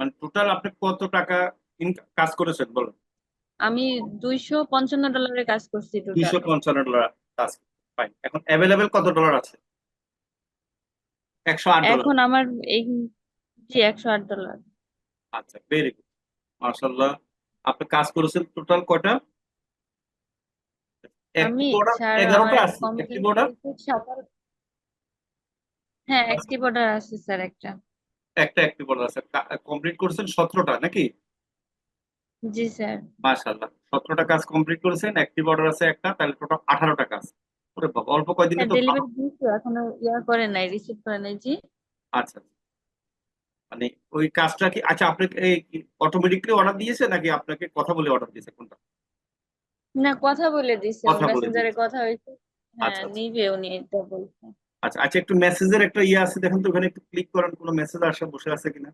মানে টোটাল আপনি কত টাকা ইনকাম কাজ করেছেন বলুন? আমি দুইশো পঞ্চান্ন ডলারের কাজ করছি দুইশো টোটাল পঞ্চান্ন ডলার কাজ ফাইন এখন অ্যাভেলেবেল কত ডলার আছে? একশো আট ডলার এখন আমার এই জি একশো আট ডলার আচ্ছা ভেরি গুড মার্শাল্লাহ আপনি কাজ করেছেন টোটাল কয়টা? আমি একটি এগারোটা আছে একটি সাতার হ্যাঁ অ্যাক্টিভ অর্ডার আছে স্যার একটা। একটা একটি অর্ডার আছে। কমপ্লিট করেছেন সতেরোটা নাকি? জি স্যার। মাশাল্লাহ সতেরোটা কাজ কমপ্লিট করেছেন অ্যাক্টিভ অর্ডার আছে একটা তাহলে টোটাল আঠারোটা কাজ। ওরে বাবা অল্প কয়দিনে তো এখনও ইয়া করে নাই রিসিভ করে নাই জি। আচ্ছা। মানে ওই কাজটা কি আচ্ছা আপনি এই অটোমেটিকলি অর্ডার দিয়েছে নাকি আপনাকে কথা বলে অর্ডার দিয়েছে কোনটা? না কথা বলে দিছে মেসেঞ্জারে কথা হয়েছে। হ্যাঁ আচ্ছা, আচ্ছা। নিবে উনি এটা বলছে আচ্ছা আচ্ছা একটু মেসেজের একটা ইয়ে আছে, দেখেন তো ওখানে একটু ক্লিক করেন, কোনো মেসেজ আসা, বসে আছে কিনা?